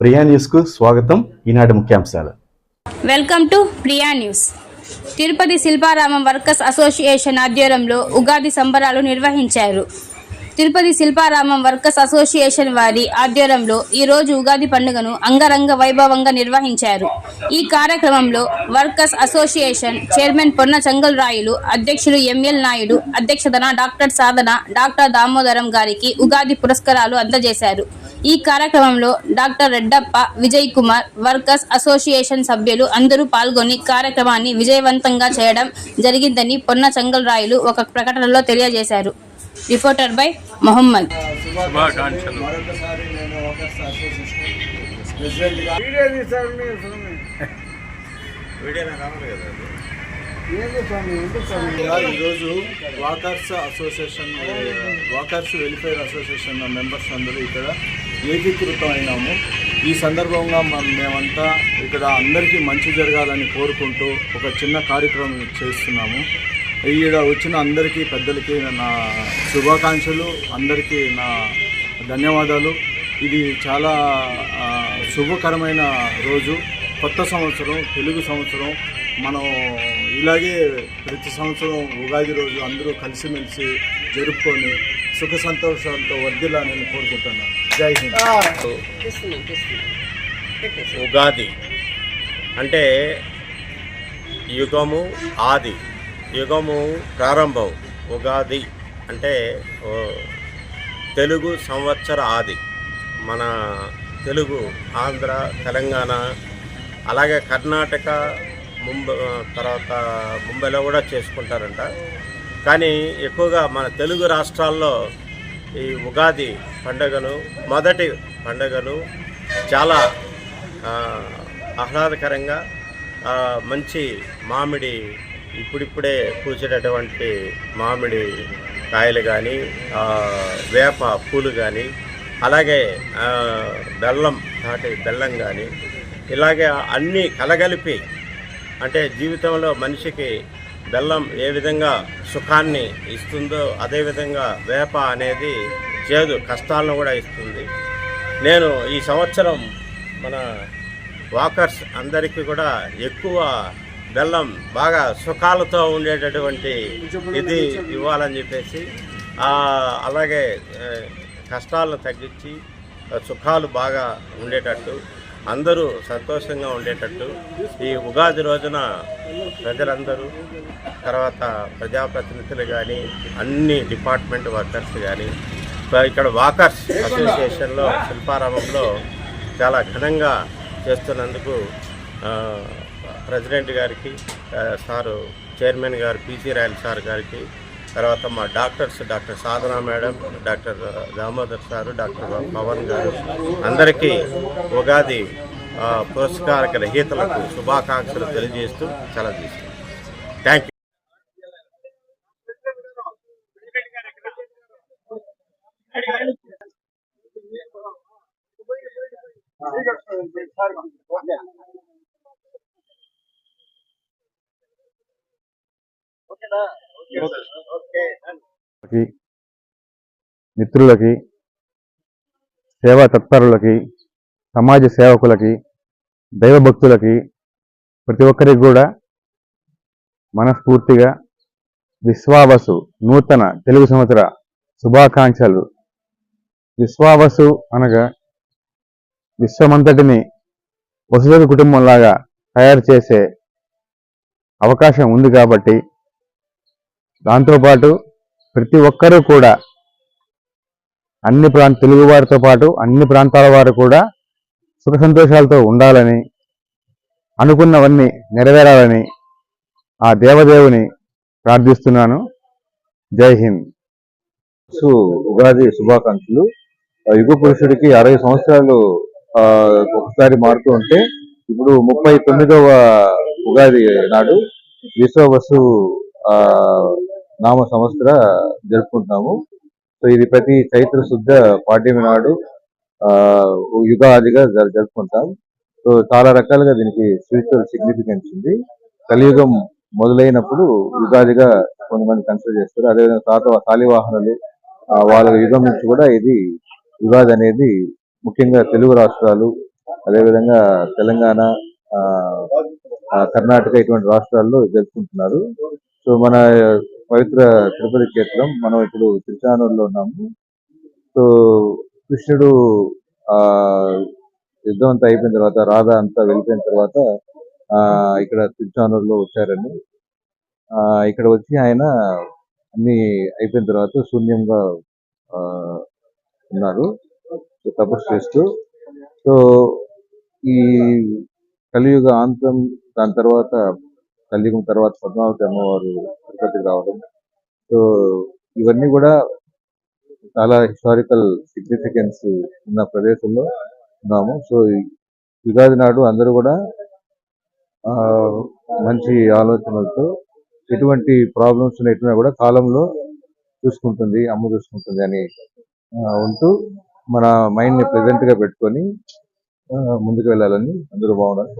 ప్రియా న్యూస్కు స్వాగతం. ఈనాటి ముఖ్యాంశాలు. Welcome to Priya news. Tirupati Shilparamam workers association ఆధ్వర్యంలో ఉగాది సంబరాలు నిర్వహించారు. తిరుపతి శిల్పారామం వర్కర్స్ అసోసియేషన్ వారి ఆధ్వర్యంలో ఈ రోజు ఉగాది పండుగను అంగరంగ వైభవంగా నిర్వహించారు. ఈ కార్యక్రమంలో వర్కర్స్ అసోసియేషన్ చైర్మన్ పొన్న చంగల్ రాయులు అధ్యక్షులు ఎంఎల్ నాయుడు అధ్యక్షతన డాక్టర్ సాధన డాక్టర్ దామోదరం గారికి ఉగాది పురస్కారాలు అందజేశారు. ఈ కార్యక్రమంలో doctor Reddappa Vijay Kumar workers association సభ్యులు అందరూ పాల్గొని కార్యక్రమాన్ని విజయవంతంగా చేయడం జరిగిందని పొన్న చంగల్ రాయులు ఒక ప్రకటనలో తెలియజేశారు. Reporter by Mohammed. ఈరోజు walkers association walkers welfare association members అందరూ ఇక్కడ ఏకీకృతమైనాము. అయినాము ఈ సందర్భంగా మేమంతా ఇక్కడ అందరికీ మంచి జరగాలని కోరుకుంటూ ఒక చిన్న కార్యక్రమం చేస్తున్నాము. ఈడ వచ్చిన అందరికీ పెద్దలకి నా శుభాకాంక్షలు. అందరికీ నా ధన్యవాదాలు. ఇది చాలా శుభకరమైన రోజు. కొత్త సంవత్సరం తెలుగు సంవత్సరం. మనం ఇలాగే ప్రతి సంవత్సరం ఉగాది రోజు అందరూ కలిసిమెలిసి జరుపుకొని సుఖ సంతోషాలతో వర్ధిల్లాలని కోరుకుంటున్నాను. జై హింద్. ఉగాది అంటే యుగము ఆది. యుగము ప్రారంభం ఉగాది అంటే తెలుగు సంవత్సర ఆది. మన తెలుగు ఆంధ్ర తెలంగాణ అలాగే కర్ణాటక ముంబై తర్వాత ముంబైలో కూడా చేసుకుంటారంట. కానీ ఎక్కువగా మన తెలుగు రాష్ట్రాల్లో ఈ ఉగాది పండుగను మొదటి పండుగను చాలా ఆహ్లాదకరంగా మంచి మామిడి ఇప్పుడిప్పుడే పూసేటటువంటి మామిడి కాయలు కానీ వేప పూలు కానీ అలాగే బెల్లం తాటి బెల్లం కానీ ఇలాగే అన్నీ కలగలిపి అంటే జీవితంలో మనిషికి బెల్లం ఏ విధంగా సుఖాన్ని ఇస్తుందో అదేవిధంగా వేప అనేది చేదు కష్టాలను కూడా ఇస్తుంది. నేను ఈ సంవత్సరం మన వాకర్స్ అందరికీ కూడా ఎక్కువ బెల్లం బాగా సుఖాలతో ఉండేటటువంటి ఇది ఇవ్వాలని చెప్పేసి అలాగే కష్టాలను తగ్గించి సుఖాలు బాగా ఉండేటట్టు అందరూ సంతోషంగా ఉండేటట్టు ఈ ఉగాది రోజున ప్రజలందరూ తర్వాత ప్రజాప్రతినిధులు కానీ అన్ని డిపార్ట్మెంట్ వర్కర్స్ కానీ ఇక్కడ వాకర్స్ అసోసియేషన్లో శిల్పారామంలో చాలా ఘనంగా చేస్తున్నందుకు ప్రెసిడెంట్ గారికి సారు చైర్మన్ గారు పీసీ రాయల్ సార్ గారికి తర్వాత మా doctors doctor Sadhana madam doctor Damodar sir doctor Pavan గారు అందరికీ ఉగాది పురస్కార గ్రహీతలకు శుభాకాంక్షలు తెలియజేస్తూ చాలా థ్యాంక్ యూ మిత్రులకి సేవా తత్పరులకి సమాజ సేవకులకి దైవభక్తులకి ప్రతి ఒక్కరికి కూడా మనస్ఫూర్తిగా విశ్వావసు నూతన తెలుగు సంవత్సర శుభాకాంక్షలు. విశ్వావసు అనగా విశ్వమంతటిని వసుదైక కుటుంబంలాగా తయారు చేసే అవకాశం ఉంది కాబట్టి దాంతోపాటు ప్రతి ఒక్కరూ కూడా అన్ని ప్రాంత తెలుగువారితో పాటు అన్ని ప్రాంతాల వారు కూడా సుఖ సంతోషాలతో ఉండాలని అనుకున్నవన్నీ నెరవేరాలని ఆ దేవదేవుని ప్రార్థిస్తున్నాను. జై హింద్. ఉగాది శుభాకాంక్షలు. ఆ యుగ పురుషుడికి అరవై సంవత్సరాలు ఒకసారి మారుతూ ఉంటే ఇప్పుడు ముప్పై తొమ్మిదవ ఉగాది నాడు విశ్వవసు ఆ నామ సంవత్సర జరుపుకుంటున్నాము సో ఇది ప్రతి చైత్ర శుద్ధ పాడ్యమి నాడు ఆ యుగాదిగా జరుపుకుంటాం. సో చాలా రకాలుగా దీనికి స్పిరిచువల్ సిగ్నిఫికెన్స్ ఉంది. కలియుగం మొదలైనప్పుడు యుగాదిగా కొంతమంది కన్సిడర్ చేస్తారు. అదేవిధంగా తాత శాలివాహనులు వాళ్ళ యుగం నుంచి కూడా ఇది యుగాది అనేది ముఖ్యంగా తెలుగు రాష్ట్రాలు అదేవిధంగా తెలంగాణ ఆ, కర్ణాటక ఇటువంటి రాష్ట్రాల్లో జరుపుకుంటున్నారు. సో మన పవిత్ర తిరుపతి క్షేత్రం. మనం ఇప్పుడు తిరుచానూరులో ఉన్నాము. సో కృష్ణుడు ఆ యుద్ధం అంతా అయిపోయిన తర్వాత రాధ అంతా వెళ్ళిపోయిన తర్వాత ఆ ఇక్కడ తిరుచానూరులో వచ్చారండి. ఆ ఇక్కడ వచ్చి ఆయన అన్ని అయిపోయిన తర్వాత శూన్యంగా ఆ, ఉన్నారు. తపస్సు చేస్తూ. సో ఈ కలియుగ అంతం దాని తర్వాత కలియుగం తర్వాత పద్మావతి అమ్మవారు తిరుపతికి రావడం. సో ఇవన్నీ కూడా చాలా హిస్టారికల్ సిగ్నిఫికెన్స్ ఉన్న ప్రదేశంలో ఉన్నాము. సో యుగాది నాడు అందరూ కూడా ఆ, మంచి ఆలోచనలతో ఎటువంటి ప్రాబ్లమ్స్ ఉన్నట్టున్నా కూడా కాలంలో చూసుకుంటుంది అమ్మ చూసుకుంటుంది అని ఉంటూ మన మైండ్ని ప్రెజెంట్గా పెట్టుకొని ముందుకు వెళ్ళాలని అందరూ బాగున్నారు